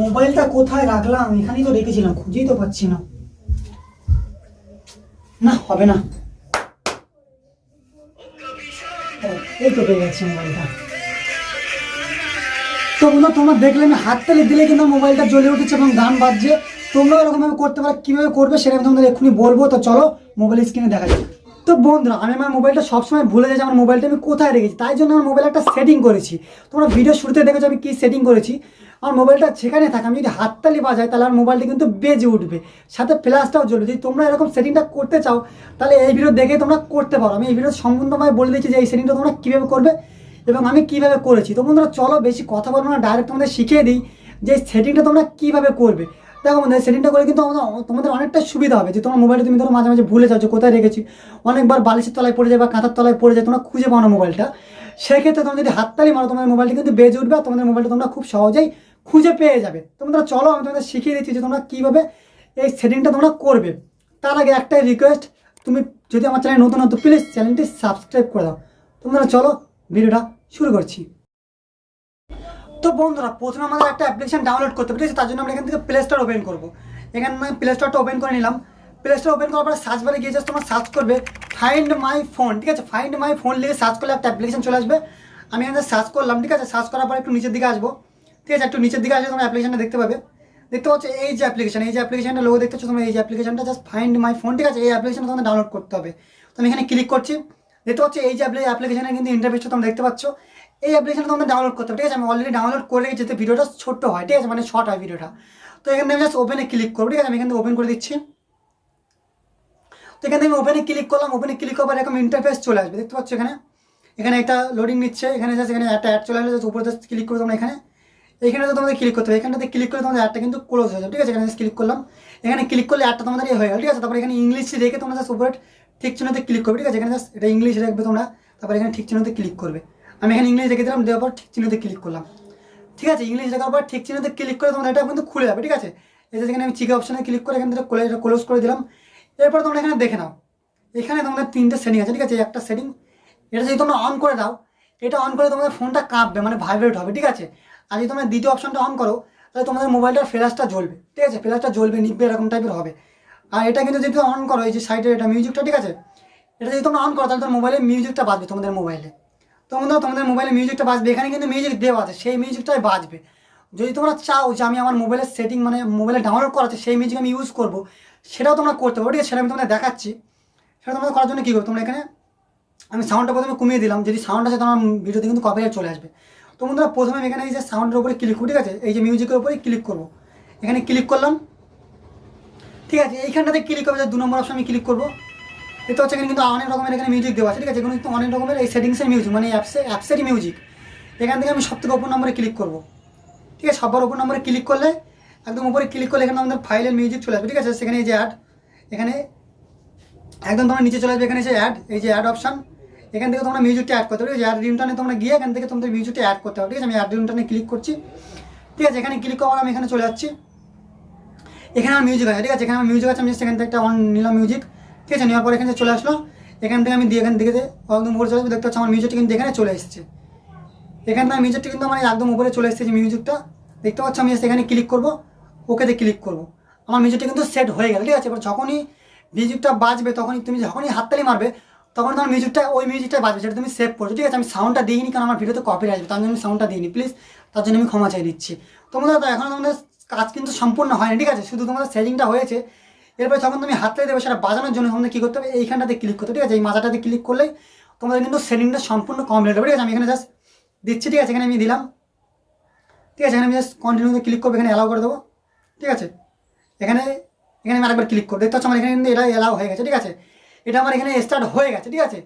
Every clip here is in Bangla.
মোবাইলটা কোথায় রাখলাম? এখানেই তো রেখেছিলাম, খুঁজেই তো পাচ্ছি না। না, হবে না। এই তো পেয়ে গেছি মোবাইলটা। তো বন্ধু, তোমরা দেখলে আমি হাততালি দিলে কিন্তু মোবাইলটা জ্বলে উঠেছে এবং গান বাজছে। তোমরা এরকমভাবে করতে পারো, কীভাবে করবে সেটা আমি তোমাদের এক্ষুনি বলব। তো চলো মোবাইল স্ক্রিনে দেখা যাক। তো বন্ধুরা, আমি আমার মোবাইলটা সবসময় ভুলে যাই আমার মোবাইলটা আমি কোথায় রেখেছি। তাই জন্য আমার মোবাইল একটা সেটিং করেছি। তোমরা ভিডিও শুরুতে দেখেছ আমি কী সেটিং করেছি? আমার মোবাইলটা যেখানে থাকে, আমি যদি হাততালি বাজাই, তাহলে আমার মোবাইলটা কিন্তু বেজে উঠবে। সাথে ফ্ল্যাশটাও জ্বলবে। যদি তোমরা এরকম সেটিংটা করতে চাও, তাহলে এই ভিডিও দেখে তোমরা করতে পারো। আমি এই ভিডিও সম্পূর্ণভাবে বলে দিচ্ছি যে এই সেটিংটা তোমরা কীভাবে করবে এবং আমি কীভাবে করেছি। তো বন্ধুরা, চলো বেশি কথা বলব না ডাইরেক্ট তোমাদের শিখিয়ে দিই যে সেটিংটা তোমরা কীভাবে করবে। দেখো বন্ধু সেটিংটা করে কিন্তু তোমাদের অনেকটা সুবিধা হবে। যে তোমার মোবাইলটা তুমি ধরো মাঝে মাঝে ভুলে যাও যে কোথায় রেখেছি, অনেকবার বালিশের তলায় পড়ে যায় বা কাঁথার তলায় পড়ে যায়, তোমরা খুঁজে পাও না মোবাইলটা। সেক্ষেত্রে তোমরা যদি হাততালি মারো, তোমাদের মোবাইলটা কিন্তু বেজে উঠবে আর তোমাদের মোবাইলটা তোমরা খুব সহজেই খুঁজে পেয়ে যাবে। তোমরা চলো আমি তোমাদের শিখিয়ে দিচ্ছি যে তোমরা কীভাবে এই সেটিংটা তোমরা করবে। তার আগে একটাই রিকোয়েস্ট তুমি যদি আমার চ্যানেল নতুন হতো প্লিজ চ্যানেলটি সাবস্ক্রাইব করে দাও। তোমরা চলো ভিডিওটা শুরু করছি। তো বন্ধুরা, প্রথমে আমাদের একটা অ্যাপ্লিকেশন ডাউনলোড করতে ঠিক আছে? তার জন্য আমরা এখান থেকে প্লে স্টোর ওপেন করব। এখানে আমি প্লে স্টোরটা ওপেন করে নিলাম। প্লে স্টোর ওপেন করার পরে সার্চ বারে গিয়ে জাস্ট তোমার সার্চ করবে ফাইন্ড মাই ফোন ঠিক আছে? ফাইন্ড মাই ফোন লিখে সার্চ করলে একটা অ্যাপ্লিকেশন চলে আসবে। আমি এখানে সার্চ করলাম, ঠিক আছে? সার্চ করার পরে একটু নিচের দিকে আসব। ঠিক আছে, একটু নিচের দিকে আসলে তোমার অ্যাপ্লিকেশনটা দেখতে পাবে। দেখতে পাচ্ছ এই যে অ্যাপ্লিকেশন এই যে অ্যাপ্লিকেশনটা লোগো দেখতে পাচ্ছ তোমরা, এই যে অ্যাপ্লিকেশনটা জাস্ট ফাইন্ড মাই ফোন ঠিক আছে? এই অ্যাপ্লিকেশনটা তোমাদের ডাউনলোড করতে হবে। তো আমি এখানে ক্লিক করছি। দেখতে পাচ্ছ এই যে অ্যাপ্লিকেশনের কিন্তু ইন্টারফেসটা তোমরা দেখতে পাচ্ছ। এই অ্যাপ্লিকেশনটা তোমাদের ডাউনলোড করতে হবে, ঠিক আছে? আমি অলরেডি ডাউনলোড করে রেখেছি যাতে ভিডিওটা ছোট্ট হয়, ঠিক আছে? মানে শর্ট হয় ভিডিওটা। তো এখানে আমি জাস্ট ওপেনে ক্লিক করব, ঠিক আছে? আমি এখানে ওপেন করে দিচ্ছি। তো এখানে আমি ওপেনে ক্লিক করলাম ওপেনে ক্লিক করার এরকম ইন্টারফেস চলে আসবে, দেখতে পাচ্ছ এখানে? এখানে একটা লোডিং নিচ্ছে, এখানে জাস্ট এখানে একটা অ্যাড চলে আসলে উপরে জাস্ট ক্লিক করে তোমরা এখানে। এখানে তো তোমাদের ক্লিক করতে হবে। এখানটাতে ক্লিক করে তোমাদের অ্যাডটা কিন্তু ক্লোজ হয়ে যাবে। ঠিক আছে? এখানে ক্লিক করলাম। এখানে ক্লিক করলে অ্যাডটা তোমাদের হয়ে গেল। ঠিক আছে? তারপরে এখানে ইংলিশ রেখে তোমরা জাস্ট উপরে ঠিক চিহ্নতে ক্লিক করবে। ঠিক আছে? এখানে জাস্ট এটা ইংলিশ রাখবে তোমরা। তারপরে এখানে ঠিক চিহ্নতে ক্লিক করবে। আমি এখানে ইংলিশ রেখে দিলাম। দেওয়ার পর ঠিক চিহ্নতে ক্লিক করলাম। ঠিক আছে? ইংলিশ লেখার পর ঠিক চিহ্নতে ক্লিক করে তোমাদের এটা কিন্তু খুলে যাবে। ঠিক আছে? এই যে যেখানে আমি চিকে অপশানে ক্লিক করে এখান থেকে এটা ক্লোজ করে দিলাম। এরপর তোমরা এখানে দেখে নাও। এখানে তোমাদের তিনটে সেটিং আছে। ঠিক আছে? একটা সেটিং এটা যদি তোমরা অন করে দাও, এটা অন করে তোমাদের ফোনটা কাঁপবে মানে ভাইব্রেট হবে। ঠিক আছে? আর যদি তোমরা দ্বিতীয় অপশনটা অন করো, তাহলে তোমাদের মোবাইলটার ফ্ল্যাশটা জ্বলবে, ঠিক আছে? ফ্ল্যাশটা জ্বলবে নিববে এরকম টাইপের হবে। আর এটা কিন্তু যদি অন করো, এই যে সাইডে এটা মিউজিকটা ঠিক আছে? এটা যদি তোমরা অন করো, তাহলে তোমার মোবাইলে মিউজিকটা বাজবে তোমাদের মোবাইলে তোমরা তোমাদের মোবাইলে মিউজিকটা বাজবে, এখানে কিন্তু মিউজিক দেওয়া আছে, সেই মিউজিকটাই বাজবে। যদি তোমরা চাও যে আমি আমার মোবাইলের সেটিং মানে মোবাইলে ডাউনলোড করা আছে সেই মিউজিক আমি ইউজ করব, সেটাও তোমরা করতে পারো, ঠিক আছে? সেটা আমি তোমাদের দেখাচ্ছি। সেটা তোমরা করার জন্য কী করবে? তোমরা এখানে আমি সাউন্ডটা প্রথমে কমিয়ে দিলাম, যদি সাউন্ড আছে তোমার ভিডিওতে কিন্তু কপিরাইট চলে আসবে। তো বন্ধুরা, প্রথমে আমি এখানে এই যে সাউন্ডের উপরে ক্লিক করব, ঠিক আছে? এই যে মিউজিকের উপরে ক্লিক করব। এখানে ক্লিক করলাম। ঠিক আছে, এইখানটাতে ক্লিক করবে যে দু নম্বর অপশন আমি ক্লিক করব। এতে হচ্ছে এখানে কিন্তু অনেক রকমের এখানে মিউজিক দেওয়া আছে, ঠিক আছে? এখানে কিন্তু অনেক রকমের এই সেটিংসের মিউজিক মানে অ্যাপসে অ্যাপসেরই মিউজিক এখান থেকে আমি সব থেকে ওপর নম্বরে ক্লিক করব। ঠিক আছে, সবার ওপর নম্বরে ক্লিক করলে, একদম উপরে ক্লিক করলে এখানে আমাদের ফাইলের মিউজিক চলে আসবে, ঠিক আছে? সেখানে এই যে অ্যাড এখানে একদম তোমার নিচে চলে আসবে, এখানে যে অ্যাড এই যে অ্যাড অপশন এখান থেকে তোমরা মিউজিকটা অ্যাড করতে আছে অ্যাড রিমটানে তোমরা গিয়ে এখান থেকে তোমাদের মিউজিকটা অ্যাড করতে হবে ঠিক আছে? আমি অ্যাড রিমটানে ক্লিক করছি। ঠিক আছে? এখানে ক্লিক করার আমি এখানে চলে যাচ্ছি। এখানে আমার মিউজিক আছে। ঠিক আছে? এখানে আমার মিউজিক আছে। আমি সেখান থেকে একটা অন নিলাম মিউজিক ঠিক আছে? নেওয়ার পর এখানে চলে আসলো। এখান থেকে আমি দিয়ে এখান থেকে একদম উপরে চলে দেখতে পাচ্ছি আমার মিউজিকটা কিন্তু এখানে চলে এসেছে। এখান থেকে মিউজিকটা কিন্তু আমার একদম উপরে চলে এসেছে মিউজিকটা দেখতে পাচ্ছ? আমি এখানে ক্লিক করব। ওকেতে ক্লিক করব। আমার মিউজিকটা কিন্তু সেট হয়ে গেল। ঠিক আছে? এবার যখনই মিউজিকটা বাজবে, তখনই তুমি যখনই হাততালি মারবে তখন তোমার মিউজিকটা ওই মিউজিকটা বাজবে যেটা তুমি সেভ করছ। ঠিক আছে, আমি সাউন্ডটা দিইনি কারণ আমার ভিডিওতে কপি আসবে তার জন্য আমি সাউন্ডটা দিইনি। প্লিজ তার জন্য আমি ক্ষমা চাই দিচ্ছি তোমরা তো এখন তোমাদের কাজ কিন্তু সম্পূর্ণ হয়নি, ঠিক আছে? শুধু তোমাদের সেটিংটা হয়েছে। এরপরে যখন তুমি হাততালি দেবে, সেটা বাজানোর জন্য তোমাদের কী করতে হবে? এইখানটাতে ক্লিক করতে ঠিক আছে? এই মাথাটাতে ক্লিক করলেই তোমাদের কিন্তু সেটিংটা সম্পূর্ণ কমপ্লিট হবে, ঠিক আছে? আমি এখানে জাস্ট দিচ্ছি, ঠিক আছে? এখানে আমি দিলাম। ঠিক আছে, এখানে আমি জাস্ট কন্টিনিউতে ক্লিক করব, এখানে অ্যালাউ করে দেবো। ঠিক আছে? এখানে এখানে আমি আরেকবার ক্লিক করব। দেখতে পাচ্ছ আমার এখানে কিন্তু এটা অ্যালাউ হয়ে গেছে, ঠিক আছে? এটা আমার এখানে স্টার্ট হয়ে গেছে, ঠিক আছে?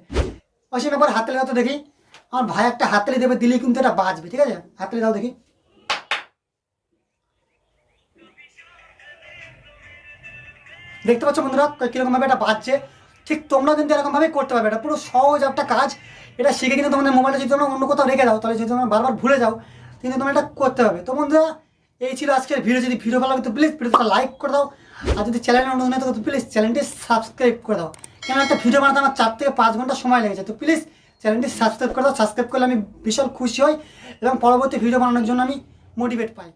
অসীম ব্যাপার হাততালি তো দেখি। আমার ভাই একটা হাততালি দেবে, দিলেই কিন্তু এটা বাজবে, ঠিক আছে? হাততালি দাও দেখি। দেখতে পাচ্ছ বন্ধুরা কীরকমভাবে এটা বাজছে? ঠিক তোমরা কিন্তু এরকমভাবে করতে পারবে। এটা পুরো সহজ একটা কাজ। এটা শিখে কিন্তু তোমাদের মোবাইলটা যদি তোমরা অন্য কোথাও রেখে দাও, তাহলে যদি তোমরা বারবার ভুলে যাও, কিন্তু তোমরা এটা করতে হবে তো বন্ধুরা, এই ছিল আজকের ভিডিও। যদি ভিডিও ভালো লাগে তো প্লিজ ভিডিওটা লাইক করে দাও। আর যদি চ্যানেল হয় তো প্লিজ চ্যানেলটি সাবস্ক্রাইব করে দাও। কেন একটা ভিডিও বানাতে আমার চার থেকে পাঁচ ঘণ্টা সময় লেগেছে? তো প্লিজ চ্যানেলটি সাবস্ক্রাইব করে দাও সাবস্ক্রাইব করলে আমি বিশাল খুশি হই এবং পরবর্তী ভিডিও বানানোর জন্য আমি মোটিভেট পাই।